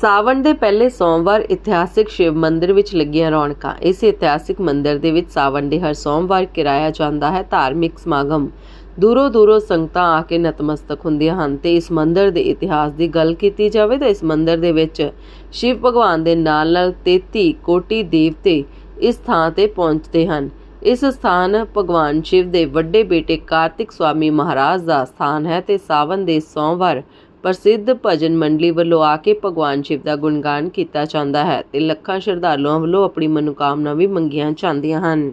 ਸਾਵਣ ਦੇ ਪਹਿਲੇ ਸੋਮਵਾਰ ਇਤਿਹਾਸਿਕ ਸ਼ਿਵ ਮੰਦਿਰ ਵਿੱਚ ਲੱਗੀਆਂ ਰੌਣਕਾਂ। ਇਸ ਇਤਿਹਾਸਿਕ ਮੰਦਿਰ ਦੇ ਵਿੱਚ ਸਾਵਣ ਦੇ ਹਰ ਸੋਮਵਾਰ ਕਿਰਾਇਆ ਜਾਂਦਾ ਹੈ ਧਾਰਮਿਕ ਸਮਾਗਮ। ਦੂਰੋਂ ਦੂਰੋਂ ਸੰਗਤਾਂ ਆ ਕੇ ਨਤਮਸਤਕ ਹੁੰਦੀਆਂ ਹਨ ਤੇ ਇਸ ਮੰਦਿਰ ਦੇ ਇਤਿਹਾਸ ਦੀ ਗੱਲ ਕੀਤੀ ਜਾਵੇ ਤਾਂ ਇਸ ਮੰਦਿਰ ਦੇ ਵਿੱਚ ਸ਼ਿਵ ਭਗਵਾਨ ਦੇ ਨਾਲ ਨਾਲ 33 ਕੋਟੀ ਦੇਵਤੇ ਇਸ ਥਾਂ ਤੇ ਪਹੁੰਚਦੇ ਹਨ। ਇਸ ਸਥਾਨ ਭਗਵਾਨ ਸ਼ਿਵ ਦੇ ਵੱਡੇ ਬੇਟੇ ਕਾਰਤਿਕ ਸਵਾਮੀ ਮਹਾਰਾਜ ਦਾ ਸਥਾਨ ਹੈ ਤੇ ਸਾਵਨ ਦੇ ਸੋਮਵਾਰ ਪ੍ਰਸਿੱਧ ਭਜਨ ਮੰਡਲੀ ਵੱਲੋਂ ਆ ਕੇ ਭਗਵਾਨ ਸ਼ਿਵ ਦਾ ਗੁਣਗਾਨ ਕੀਤਾ ਜਾਂਦਾ ਹੈ ਤੇ ਲੱਖਾਂ ਸ਼ਰਧਾਲੂਆਂ ਵੱਲੋਂ ਆਪਣੀ ਮਨੋਕਾਮਨਾ ਵੀ ਮੰਗੀਆਂ ਜਾਂਦੀਆਂ ਹਨ।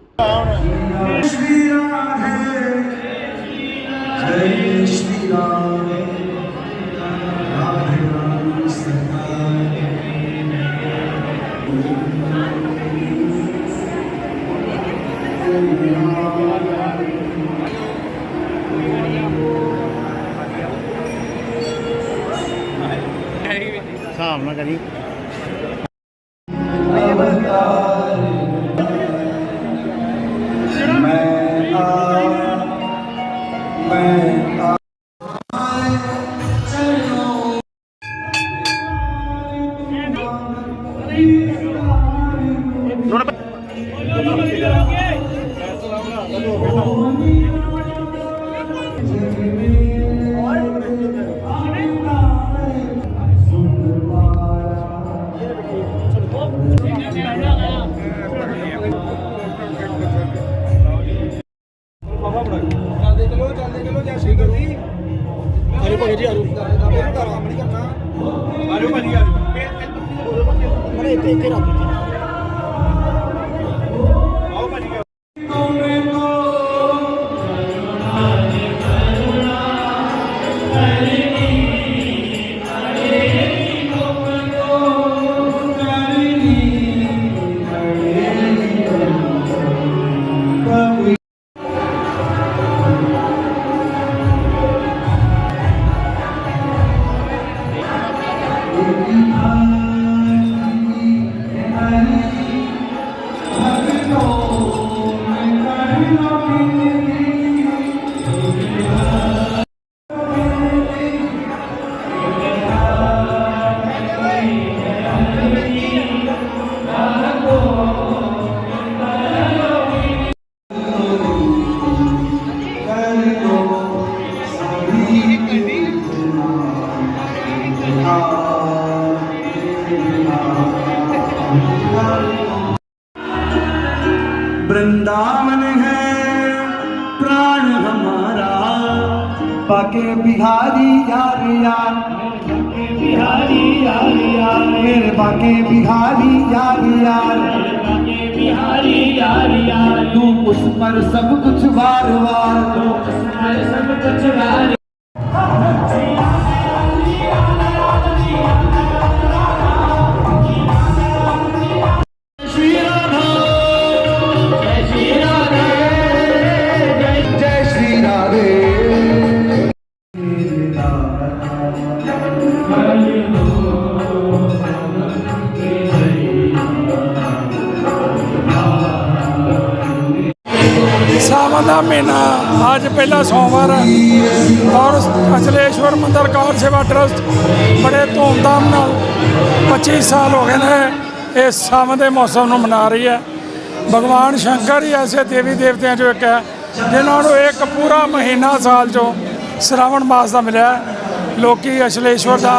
ਜੈ ਸ਼੍ਰੀ ਰਾਮ ਹਿਸਾਬ ਨਾਲ ਕਰੀ। मैं ਬਾਕੇ ਬਿਹਾਰੀ ਯਾਰਿਆ ਬਿਹਾਰੀ ਯਾਰਿਆ ਮੇਰੇ ਬਾਕੇ ਬਿਹਾਰੀ ਯਾਰਿਆ ਬਾਕੇ ਬਿਹਾਰੀ ਯਾਰਿਆ ਤੂੰ ਉਸ ਪਰ ਸਭ ਕੁਝ ਵਾਰ ਵਾਰ ਤੂੰ ਉਸ ਪਰ ਸਭ ਕੁਝ ਵਾਰ। ਦਾ ਮਹੀਨਾ ਅੱਜ ਪਹਿਲਾ ਸੋਮਵਾਰ ਹੈ ਔਰ ਅਚਲੇਸ਼ਵਰ ਮੰਦਰ ਕਾਰ ਸੇਵਾ ਟਰਸਟ ਬੜੇ ਧੂਮਧਾਮ ਨਾਲ 25 ਸਾਲ ਹੋ ਗਏ ਨੇ ਇਸ ਸਾਵਣ ਦੇ ਮੌਸਮ ਨੂੰ ਮਨਾ ਰਹੀ ਹੈ। ਭਗਵਾਨ ਸ਼ੰਕਰ ਹੀ ਐਸੇ ਦੇਵੀ ਦੇਵਤਿਆਂ ਚੋਂ ਇੱਕ ਹੈ, ਜਿਨ੍ਹਾਂ ਨੂੰ ਇੱਕ ਪੂਰਾ ਮਹੀਨਾ ਸਾਲ ਚੋਂ ਸ਼ਰਾਵਣ ਮਾਸ ਦਾ ਮਿਲਿਆ ਹੈ। ਲੋਕੀ ਅਚਲੇਸ਼ਵਰ ਦਾ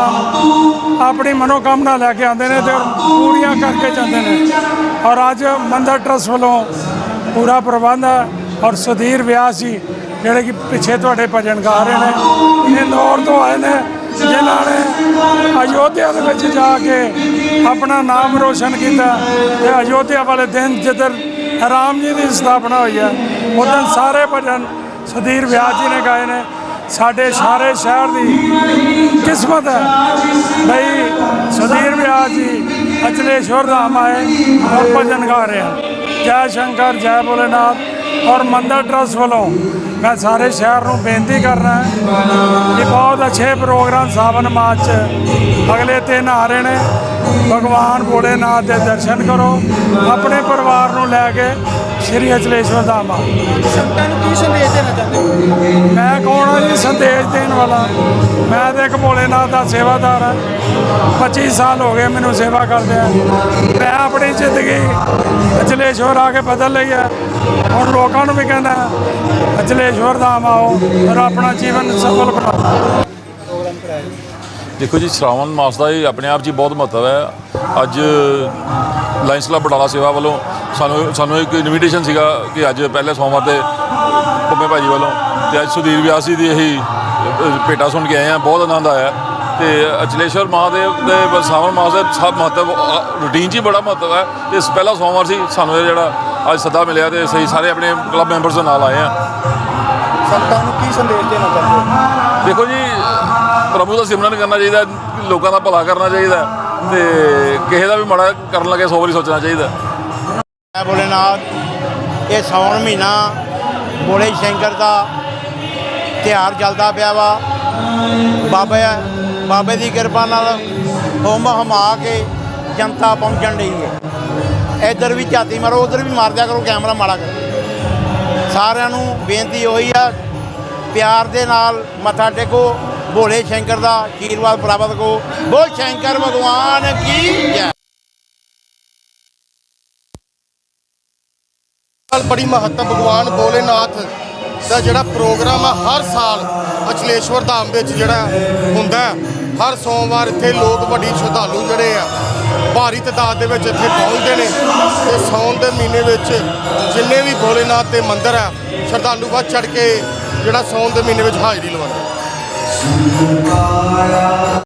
ਆਪਣੀ ਮਨੋਕਾਮਨਾ ਲੈ ਕੇ ਆਉਂਦੇ ਨੇ ਤੇ ਪੂਰੀਆਂ ਕਰਕੇ ਜਾਂਦੇ ਨੇ। ਔਰ ਅੱਜ ਮੰਦਰ ਟਰਸਟ ਵੱਲੋਂ ਪੂਰਾ ਪ੍ਰਬੰਧ ਹੈ। ਔਰ ਸੁਧੀਰ ਵਿਆਸ ਜੀ, ਜਿਹੜੇ ਕਿ ਪਿੱਛੇ ਤੁਹਾਡੇ ਭਜਨ ਗਾ ਰਹੇ ਨੇ ਇੰਦੌਰ ਤੋਂ ਆਏ ਨੇ, ਜਿਨ੍ਹਾਂ ਨੇ ਅਯੋਧਿਆ ਦੇ ਵਿੱਚ ਜਾ ਕੇ ਆਪਣਾ ਨਾਮ ਰੋਸ਼ਨ ਕੀਤਾ ਤੇ ਅਯੋਧਿਆ ਵਾਲੇ ਦਿਨ ਜਿੱਦਣ ਰਾਮ ਜੀ ਦੀ ਸਥਾਪਨਾ ਹੋਈ ਹੈ ਉਦੋਂ ਸਾਰੇ ਭਜਨ ਸੁਧੀਰ ਵਿਆਸ ਜੀ ਨੇ ਗਾਏ ਨੇ। ਸਾਡੇ ਸਾਰੇ ਸ਼ਹਿਰ ਦੀ ਕਿਸਮਤ ਹੈ ਬਈ ਸੁਧੀਰ ਵਿਆਸ ਜੀ ਅਚਲੇਸ਼ਵਰ ਧਾਮ ਆਏ ਔਰ ਭਜਨ ਗਾ ਰਹੇ ਹਨ। ਜੈ ਸ਼ੰਕਰ, ਜੈ ਭੋਲੇਨਾਥ। ਔਰ ਮੰਦਰ ਟਰਸਟ ਵੱਲੋਂ ਮੈਂ ਸਾਰੇ ਸ਼ਹਿਰ ਨੂੰ ਬੇਨਤੀ ਕਰਨਾ ਹੈ ਕਿ ਬਹੁਤ ਅੱਛੇ ਪ੍ਰੋਗਰਾਮ ਸਾਵਨ ਮਾਸ 'ਚ ਅਗਲੇ ਤਿੰਨ ਆ ਰਹੇ ਨੇ। ਭਗਵਾਨ ਭੋਲੇਨਾਥ ਦੇ ਦਰਸ਼ਨ ਕਰੋ ਆਪਣੇ ਪਰਿਵਾਰ ਨੂੰ ਲੈ ਕੇ ਸ਼੍ਰੀ ਅਚਲੇਸ਼ਵਰ ਧਾਮ ਆ ਸੰਗਤਾਂ ਨੂੰ ਕੀ ਸੰਦੇਸ਼ ਦੇਣਾ ਚਾਹੁੰਦੇ ਹੋ? ਮੈਂ ਕੌਣ ਆ ਜੀ? ਸੰਦੇਸ਼ ਦੇਣ ਵਾਲਾ। ਮੈਂ ਤੇ ਇੱਕ ਭੋਲੇਨਾਥ ਦਾ ਸੇਵਾਦਾਰ ਹਾਂ। 25 ਸਾਲ ਹੋ ਗਏ ਮੈਨੂੰ ਸੇਵਾ ਕਰਦੇ ਆ। ਮੈਂ ਆਪਣੀ ਜ਼ਿੰਦਗੀ ਅਚਲੇਸ਼ਵਰ ਆ ਕੇ ਬਦਲ ਲਈ ਹੈ ਹੁਣ ਲੋਕਾਂ ਨੂੰ ਵੀ ਕਹਿੰਦਾ ਅਚਲੇਸ਼ਵਰ ਧਾਮ ਆਓ ਔਰ ਆਪਣਾ ਜੀਵਨ ਸਫਲ ਬਣਾਓ। ਦੇਖੋ ਜੀ, ਸ਼ਰਾਵਣ ਮਾਸ ਦਾ ਇਹ ਆਪਣੇ ਆਪ 'ਚ ਬਹੁਤ ਮਹੱਤਵ ਹੈ। ਅੱਜ ਲਾਇਨਸ ਕਲੱਬ ਬਟਾਲਾ ਸੇਵਾ ਵੱਲੋਂ ਸਾਨੂੰ ਸਾਨੂੰ ਇੱਕ ਇਨਵੀਟੇਸ਼ਨ ਸੀਗਾ ਕਿ ਅੱਜ ਪਹਿਲੇ ਸੋਮਵਾਰ ਤੇ ਪੰਮੇ ਭਾਜੀ ਵੱਲੋਂ ਤੇ ਅੱਜ ਸੁਧੀਰ ਵਿਆਸੀ ਦੀ ਇਹੀ ਭੇਟਾ ਸੁਣ ਕੇ ਆਏ ਆ ਬਹੁਤ ਆਨੰਦ ਆਇਆ। ਤੇ ਅਚਲੇਸ਼ਵਰ ਮਹਾਦੇਵ ਦੇ ਸਾਵਣ ਮਾਸ ਦਾ ਸਭ ਮਹੱਤਵ ਰੂਟੀਨ 'ਚ ਹੀ ਬੜਾ ਮਹੱਤਵ ਹੈ। ਤੇ ਇਸ ਪਹਿਲਾ ਸੋਮਵਾਰ ਸੀ, ਸਾਨੂੰ ਇਹ ਜਿਹੜਾ ਅੱਜ ਸੱਦਾ ਮਿਲਿਆ ਤੇ ਅਸੀਂ ਸਾਰੇ ਆਪਣੇ ਕਲੱਬ ਮੈਂਬਰਸ ਦੇ ਨਾਲ ਆਏ ਆ। ਸੰਗਤਾਂ ਨੂੰ ਕੀ ਸੰਦੇਸ਼ ਦੇਣਾ ਚਾਹੁੰਦੇ ਦੇਖੋ ਜੀ ਪ੍ਰਭੂ ਦਾ ਸਿਮਰਨ ਕਰਨਾ ਚਾਹੀਦਾ ਲੋਕਾਂ ਦਾ ਭਲਾ ਕਰਨਾ ਚਾਹੀਦਾ ਤੇ ਕਿਸੇ ਦਾ ਵੀ ਮਾੜਾ ਕਰਨ ਲੱਗੇ ਸੌ ਵਾਰੀ ਸੋਚਣਾ ਚਾਹੀਦਾ। ਜੈ ਭੋਲੇਨਾਥ ਇਹ ਸਾਉਣ ਮਹੀਨਾ ਭੋਲੇ ਸ਼ੰਕਰ ਦਾ ਤਿਉਹਾਰ ਚੱਲਦਾ ਪਿਆ ਵਾ। ਬਾਬਾ ਬਾਬੇ ਦੀ ਕਿਰਪਾ ਨਾਲ ਹੁਮ ਹਮਾ ਕੇ ਜਨਤਾ ਪਹੁੰਚਣ ਲਈ ਹੈ। ਇੱਧਰ ਵੀ ਝਾਤੀ ਮਾਰੋ, ਉਧਰ ਵੀ ਮਾਰ ਦਿਆ ਕਰੋ, ਕੈਮਰਾ ਮਾੜਾ ਕਰੋ। ਸਾਰਿਆਂ ਨੂੰ ਬੇਨਤੀ ਹੋਈ ਆ, ਪਿਆਰ ਦੇ ਨਾਲ ਮੱਥਾ ਟੇਕੋ, ਭੋਲੇ ਸ਼ੰਕਰ ਦਾ ਆਸ਼ੀਰਵਾਦ ਪ੍ਰਾਪਤ ਕਰੋ। ਬੋਲ ਸ਼ੰਕਰ, ਭਗਵਾਨ ਕੀ ਜੈ। ਬੜੀ ਮਹੱਤਵ ਭਗਵਾਨ ਭੋਲੇਨਾਥ ਦਾ ਜਿਹੜਾ ਪ੍ਰੋਗਰਾਮ ਆ, ਹਰ ਸਾਲ ਅਚਲੇਸ਼ਵਰ ਧਾਮ ਵਿੱਚ ਜਿਹੜਾ ਹੁੰਦਾ ਹਰ ਸੋਮਵਾਰ ਇੱਥੇ ਲੋਕ ਵੱਡੀ ਸ਼ਰਧਾਲੂ ਜਿਹੜੇ ਆ ਭਾਰੀ ਤਾਦਾਦ ਦੇ ਵਿੱਚ ਇੱਥੇ ਪਹੁੰਚਦੇ ਨੇ ਤੇ ਸੌਣ ਦੇ ਮਹੀਨੇ ਵਿੱਚ ਜਿੰਨੇ ਵੀ ਭੋਲੇਨਾਥ ਦੇ ਮੰਦਿਰ ਆ, ਸ਼ਰਧਾਲੂ ਵੱਧ ਚੜ ਕੇ ਜਿਹੜਾ ਸੌਣ ਦੇ ਮਹੀਨੇ ਵਿੱਚ ਹਾਜ਼ਰੀ ਲਵਾਉਂਦੇ